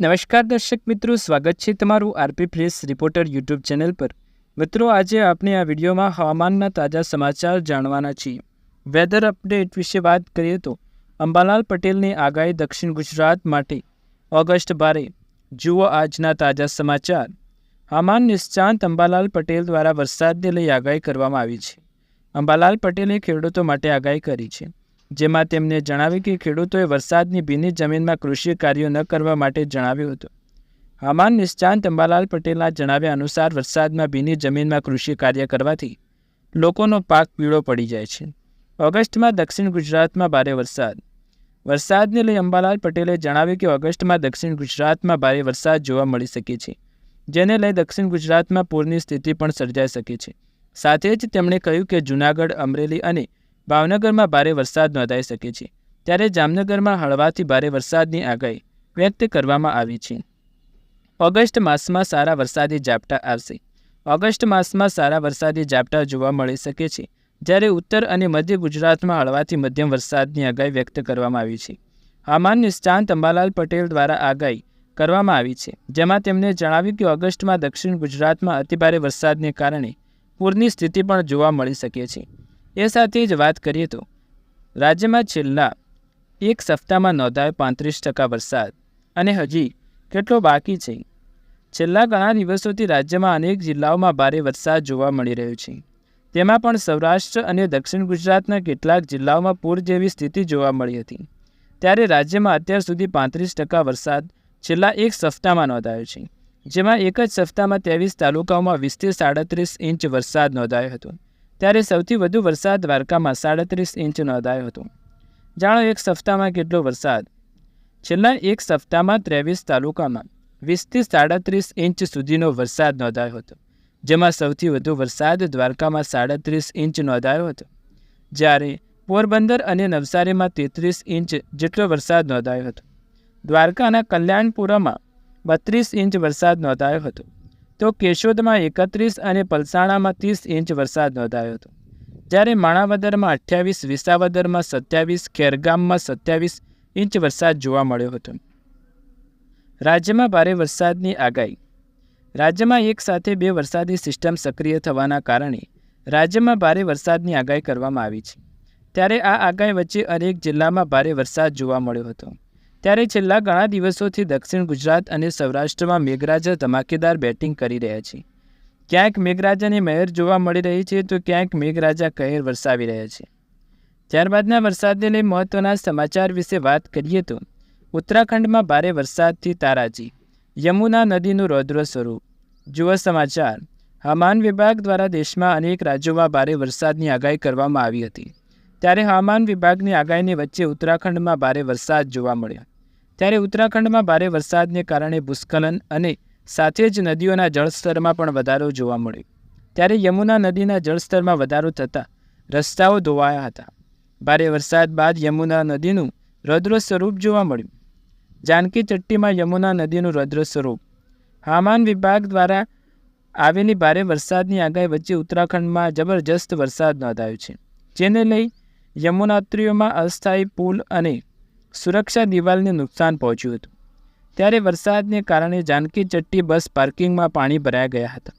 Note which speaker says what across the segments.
Speaker 1: નમસ્કાર દર્શક મિત્રો, સ્વાગત છે તમારું RP press reporter YouTube channel પર. મિત્રો, આજે આપણે આ વિડીયોમાં હવામાનના તાજા સમાચાર જાણવાના છીએ. વેધર અપડેટ વિશે વાત કરીએ તો, અંબાલાલ પટેલની આગાહી દક્ષિણ ગુજરાત માટે. ઓગસ્ટ બારે, જુઓ આજના તાજા સમાચાર. હવામાન નિષ્ણાંત અંબાલાલ પટેલ દ્વારા વરસાદને લઈ આગાહી કરવામાં આવી છે. અંબાલાલ પટેલે ખેડૂતો માટે આગાહી કરી છે. જેમાં તેમણે જણાવ્યું કે ખેડૂતોએ વરસાદની ભીની જમીનમાં કૃષિ કાર્યો ન કરવા માટે જણાવ્યું હતું. હવામાન નિષ્ણાંત અંબાલાલ પટેલના જણાવ્યા અનુસાર વરસાદમાં ભીની જમીનમાં કૃષિ કાર્ય કરવાથી લોકોનો પાક પીળો પડી જાય છે. ઓગસ્ટમાં દક્ષિણ ગુજરાતમાં ભારે વરસાદ. વરસાદને લઈ અંબાલાલ પટેલે જણાવ્યું કે ઓગસ્ટમાં દક્ષિણ ગુજરાતમાં ભારે વરસાદ જોવા મળી શકે છે, જેને લઈ દક્ષિણ ગુજરાતમાં પૂરની સ્થિતિ પણ સર્જાઈ શકે છે. સાથે જ તેમણે કહ્યું કે જૂનાગઢ, અમરેલી અને ભાવનગરમાં ભારે વરસાદ નોંધાઈ શકે છે. ત્યારે જામનગરમાં હળવાથી ભારે વરસાદની આગાહી વ્યક્ત કરવામાં આવી છે. ઓગસ્ટ માસમાં સારા વરસાદી ઝાપટા આવશે. ઓગસ્ટ માસમાં સારા વરસાદી ઝાપટા જોવા મળી શકે છે. જ્યારે ઉત્તર અને મધ્ય ગુજરાતમાં હળવાથી મધ્યમ વરસાદની આગાહી વ્યક્ત કરવામાં આવી છે. હવામાન નિષ્ણાંત અંબાલાલ પટેલ દ્વારા આગાહી કરવામાં આવી છે. જેમાં તેમણે જણાવ્યું કે ઓગસ્ટમાં દક્ષિણ ગુજરાતમાં અતિભારે વરસાદને કારણે પૂરની સ્થિતિ પણ જોવા મળી શકે છે. એ સાથે જ વાત કરીએ તો રાજ્યમાં છેલ્લા એક સપ્તાહમાં નોંધાયો પાંત્રીસ ટકા વરસાદ. અને હજી કેટલો બાકી છે? છેલ્લા ઘણા દિવસોથી રાજ્યમાં અનેક જિલ્લાઓમાં ભારે વરસાદ જોવા મળી રહ્યો છે. તેમાં પણ સૌરાષ્ટ્ર અને દક્ષિણ ગુજરાતના કેટલાક જિલ્લાઓમાં પૂર જેવી સ્થિતિ જોવા મળી હતી. ત્યારે રાજ્યમાં અત્યાર સુધી પાંત્રીસ ટકા વરસાદ છેલ્લા એક સપ્તાહમાં નોંધાયો છે. જેમાં એક જ સપ્તાહમાં ત્રેવીસ તાલુકાઓમાં વીસથી સાડત્રીસ ઇંચ વરસાદ નોંધાયો હતો. ત્યારે સૌથી વધુ વરસાદ દ્વારકામાં સાડત્રીસ ઇંચ નોંધાયો હતો. જાણો એક સપ્તાહમાં કેટલો વરસાદ? છેલ્લા એક સપ્તાહમાં ત્રેવીસ તાલુકામાં વીસથી સાડત્રીસ ઇંચ સુધીનો વરસાદ નોંધાયો હતો, જેમાં સૌથી વધુ વરસાદ દ્વારકામાં સાડત્રીસ ઇંચ નોંધાયો હતો. જ્યારે પોરબંદર અને નવસારીમાં તેત્રીસ ઇંચ જેટલો વરસાદ નોંધાયો હતો. દ્વારકાના કલ્યાણપુરામાં બત્રીસ ઇંચ વરસાદ નોંધાયો હતો. તો કેશોદમાં એકત્રીસ અને પલસાણામાં ત્રીસ ઇંચ વરસાદ નોંધાયો હતો. જ્યારે માણાવદરમાં અઠ્યાવીસ, વિસાવદરમાં સત્યાવીસ, ખેરગામમાં સત્યાવીસ ઇંચ વરસાદ જોવા મળ્યો હતો. રાજ્યમાં ભારે વરસાદની આગાહી. રાજ્યમાં એક સાથે બે વરસાદી સિસ્ટમ સક્રિય થવાના કારણે રાજ્યમાં ભારે વરસાદની આગાહી કરવામાં આવી છે. ત્યારે આ આગાહી વચ્ચે અનેક જિલ્લામાં ભારે વરસાદ જોવા મળ્યો હતો. ત્યારે છેલ્લા ઘણા દિવસોથી દક્ષિણ ગુજરાત અને સૌરાષ્ટ્રમાં મેઘરાજા ધમાકેદાર બેટિંગ કરી રહ્યા છે. ક્યાંક મેઘરાજાની મહેર જોવા મળી રહી છે તો ક્યાંક મેઘરાજા કહેર વરસાવી રહ્યા છે. ત્યારબાદના વરસાદને લઈ મહત્ત્વના સમાચાર વિશે વાત કરીએ તો, ઉત્તરાખંડમાં ભારે વરસાદથી તારાજી, યમુના નદીનું રૌદ્ર સ્વરૂપ. જુઓ સમાચાર. હવામાન વિભાગ દ્વારા દેશમાં અનેક રાજ્યોમાં ભારે વરસાદની આગાહી કરવામાં આવી હતી. ત્યારે હવામાન વિભાગની આગાહીની વચ્ચે ઉત્તરાખંડમાં ભારે વરસાદ જોવા મળ્યો. ત્યારે ઉત્તરાખંડમાં ભારે વરસાદને કારણે ભૂસ્ખલન અને સાથે જ નદીઓના જળસ્તરમાં પણ વધારો જોવા મળ્યો. ત્યારે યમુના નદીના જળસ્તરમાં વધારો થતાં રસ્તાઓ ધોવાયા હતા. ભારે વરસાદ બાદ યમુના નદીનું રૌદ્ર સ્વરૂપ જોવા મળ્યું. જાનકી ચટ્ટીમાં યમુના નદીનું રૌદ્ર સ્વરૂપ. હવામાન વિભાગ દ્વારા આવેલી ભારે વરસાદની આગાહી વચ્ચે ઉત્તરાખંડમાં જબરજસ્ત વરસાદ નોંધાયો છે. જેને લઈ યમુનાત્રીઓમાં અસ્થાયી પુલ અને સુરક્ષા દિવાલને નુકસાન પહોંચ્યું હતું. ત્યારે વરસાદને કારણે જાનકી ચટ્ટી બસ પાર્કિંગમાં પાણી ભરાઈ ગયા હતા.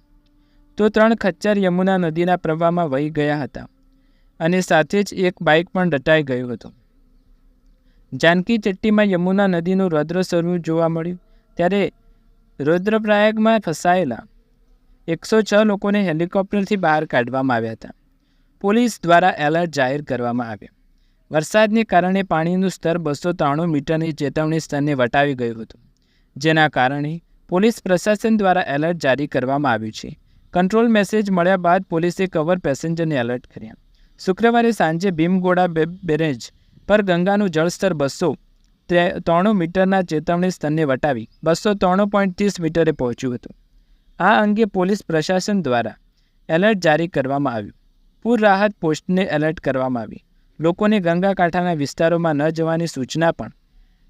Speaker 1: તો ત્રણ ખચ્ચર યમુના નદીના પ્રવાહમાં વહી ગયા હતા અને સાથે જ એક બાઇક પણ દટાઈ ગયું હતું. જાનકી ચટ્ટીમાં યમુના નદીનું રૌદ્ર સ્વરૂપ જોવા મળ્યું. ત્યારે રૌદ્રપ્રાયગમાં ફસાયેલા એકસો છ લોકોને હેલિકોપ્ટરથી બહાર કાઢવામાં આવ્યા હતા. પોલીસ દ્વારા એલર્ટ જાહેર કરવામાં આવ્યા. વરસાદને કારણે પાણીનું સ્તર બસો ત્રાણું મીટરની ચેતવણી સ્તરને વટાવી ગયું હતું. જેના કારણે પોલીસ પ્રશાસન દ્વારા એલર્ટ જારી કરવામાં આવ્યું છે. કંટ્રોલ મેસેજ મળ્યા બાદ પોલીસે કવર પેસેન્જરને એલર્ટ કર્યા. શુક્રવારે સાંજે ભીમગોડા બેરેજ પર ગંગાનું જળસ્તર બસો ત્રાણું મીટરના ચેતવણી સ્તરને વટાવી બસો ત્રાણું પોઈન્ટ ત્રીસ મીટરે પહોંચ્યું હતું. આ અંગે પોલીસ પ્રશાસન દ્વારા એલર્ટ જારી કરવામાં આવ્યું. પૂર રાહત પોસ્ટને એલર્ટ કરવામાં આવી. લોકોને ગંગા કાંઠાના વિસ્તારોમાં ન જવાની સૂચના પણ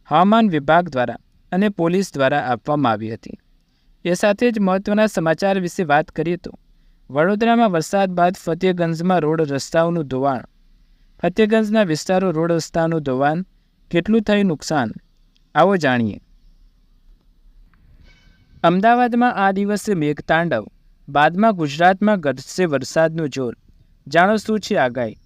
Speaker 1: હવામાન વિભાગ દ્વારા અને પોલીસ દ્વારા આપવામાં આવી હતી. એ સાથે જ મહત્ત્વના સમાચાર વિશે વાત કરીએ તો, વડોદરામાં વરસાદ બાદ ફતેહગંજમાં રોડ રસ્તાઓનું ધોવાણ. ફતેહગંજના વિસ્તારો રોડ રસ્તાનું ધોવાણ કેટલું થયું નુકસાન? આવો જાણીએ. અમદાવાદમાં આ દિવસે મેઘતાંડવ, બાદમાં ગુજરાતમાં ઘટશે વરસાદનું જોર. જાણો શું છે આગાહી?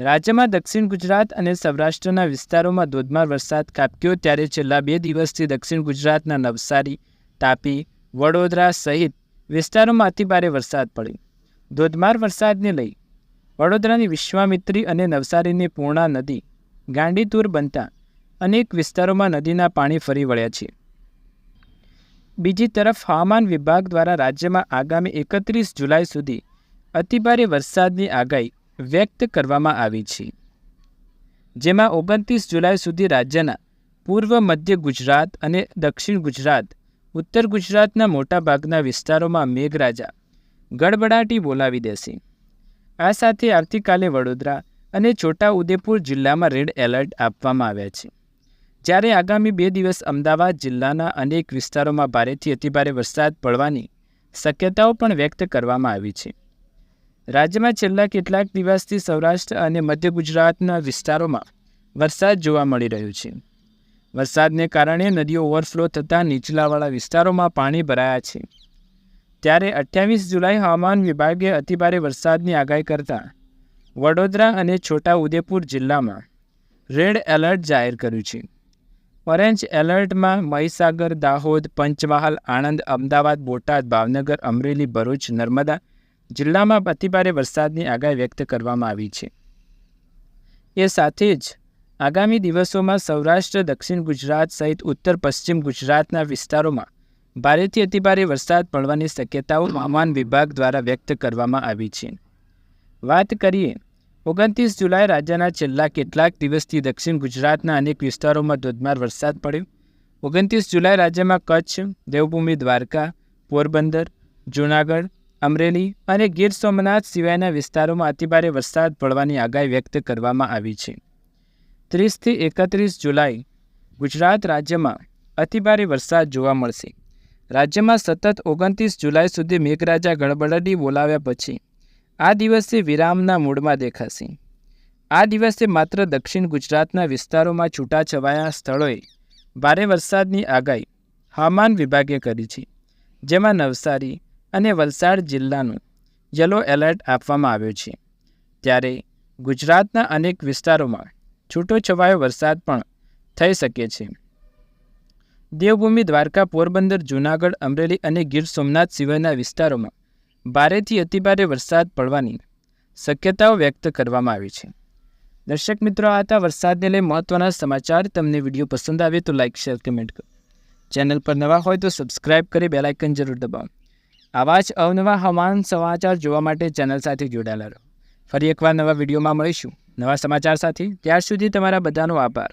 Speaker 1: રાજ્યમાં દક્ષિણ ગુજરાત અને સૌરાષ્ટ્રના વિસ્તારોમાં ધોધમાર વરસાદ ખાબક્યો ત્યારે છેલ્લા બે દિવસથી દક્ષિણ ગુજરાતના નવસારી, તાપી, વડોદરા સહિત વિસ્તારોમાં અતિભારે વરસાદ પડ્યો. ધોધમાર વરસાદને લઈ વડોદરાની વિશ્વામિત્રી અને નવસારીની પૂર્ણા નદી, ગાંડીતુર બનતા અનેક વિસ્તારોમાં નદીના પાણી ફરી વળ્યા છે. બીજી તરફ હવામાન વિભાગ દ્વારા રાજ્યમાં આગામી એકત્રીસ જુલાઈ સુધી અતિભારે વરસાદની આગાહી વ્યક્ત કરવામાં આવી છે. જેમાં ઓગણત્રીસ જુલાઈ સુધી રાજ્યના પૂર્વ મધ્ય ગુજરાત અને દક્ષિણ ગુજરાત, ઉત્તર ગુજરાતના મોટાભાગના વિસ્તારોમાં મેઘરાજા ગડબડાટી બોલાવી દેશે. આ સાથે આવતીકાલે વડોદરા અને છોટા ઉદેપુર જિલ્લામાં રેડ એલર્ટ આપવામાં આવ્યા છે. જ્યારે આગામી બે દિવસ અમદાવાદ જિલ્લાના અનેક વિસ્તારોમાં ભારેથી અતિભારે વરસાદ પડવાની શક્યતાઓ પણ વ્યક્ત કરવામાં આવી છે. રાજ્યમાં છેલ્લા કેટલાક દિવસથી સૌરાષ્ટ્ર અને મધ્ય ગુજરાતના વિસ્તારોમાં વરસાદ જોવા મળી રહ્યો છે. વરસાદને કારણે નદીઓ ઓવરફ્લો થતાં નીચલાવાળા વિસ્તારોમાં પાણી ભરાયા છે. ત્યારે અઠ્યાવીસ જુલાઈ હવામાન વિભાગે અતિભારે વરસાદની આગાહી કરતાં વડોદરા અને છોટા ઉદેપુર જિલ્લામાં રેડ એલર્ટ જાહેર કર્યું છે. ઓરેન્જ એલર્ટમાં મહીસાગર, દાહોદ, પંચમહાલ, આણંદ, અમદાવાદ, બોટાદ, ભાવનગર, અમરેલી, ભરૂચ, નર્મદા જિલ્લામાં અતિભારે વરસાદની આગાહી વ્યક્ત કરવામાં આવી છે. એ સાથે જ આગામી દિવસોમાં સૌરાષ્ટ્ર, દક્ષિણ ગુજરાત સહિત ઉત્તર પશ્ચિમ ગુજરાતના વિસ્તારોમાં ભારેથી અતિભારે વરસાદ પડવાની શક્યતાઓ હવામાન વિભાગ દ્વારા વ્યક્ત કરવામાં આવી છે. વાત કરીએ, ઓગણત્રીસ જુલાઈ રાજ્યના છેલ્લા કેટલાક દિવસથી દક્ષિણ ગુજરાતના અનેક વિસ્તારોમાં ધોધમાર વરસાદ પડ્યો. ઓગણત્રીસ જુલાઈ રાજ્યમાં કચ્છ, દેવભૂમિ, દ્વારકા, પોરબંદર, જૂનાગઢ અમરેલી અને ગીર સોમનાથ સિવાયના વિસ્તારોમાં અતિભારે વરસાદ પડવાની આગાહી વ્યક્ત કરવામાં આવી છે. ત્રીસથી એકત્રીસ જુલાઈ ગુજરાત રાજ્યમાં અતિભારે વરસાદ જોવા મળશે. રાજ્યમાં સતત ઓગણત્રીસ જુલાઈ સુધી મેઘરાજા ગડબડાટી બોલાવ્યા પછી આ દિવસે વિરામના મૂડમાં દેખાશે. આ દિવસે માત્ર દક્ષિણ ગુજરાતના વિસ્તારોમાં છૂટાછવાયા સ્થળોએ ભારે વરસાદની આગાહી હવામાન વિભાગે કરી છે. જેમાં નવસારી અને વલસાડ જિલ્લાનું યલો એલર્ટ આપવામાં આવ્યો છે. ત્યારે ગુજરાતના અનેક વિસ્તારોમાં છૂટોછવાયો વરસાદ પણ થઈ શકે છે. દેવભૂમિ દ્વારકા, પોરબંદર, જૂનાગઢ, અમરેલી અને ગીર સોમનાથ સિવાયના વિસ્તારોમાં ભારેથી અતિભારે વરસાદ પડવાની શક્યતાઓ વ્યક્ત કરવામાં આવી છે. દર્શક મિત્રો, આ હતા વરસાદને લઈ મહત્ત્વના સમાચાર. તમને વીડિયો પસંદ આવે તો લાઇક શેર, કમેન્ટ કરો. ચેનલ પર નવા હોય તો સબસ્ક્રાઇબ કરી બેલાઇકન જરૂર દબાવો. આવા જ અવનવા હવામાન સમાચાર જોવા માટે ચેનલ સાથે જોડાયેલા રહો. ફરી એકવાર નવા વિડીયોમાં મળીશું. નવા સમાચાર સાથે, ત્યાર સુધી તમારા બધાનો આભાર.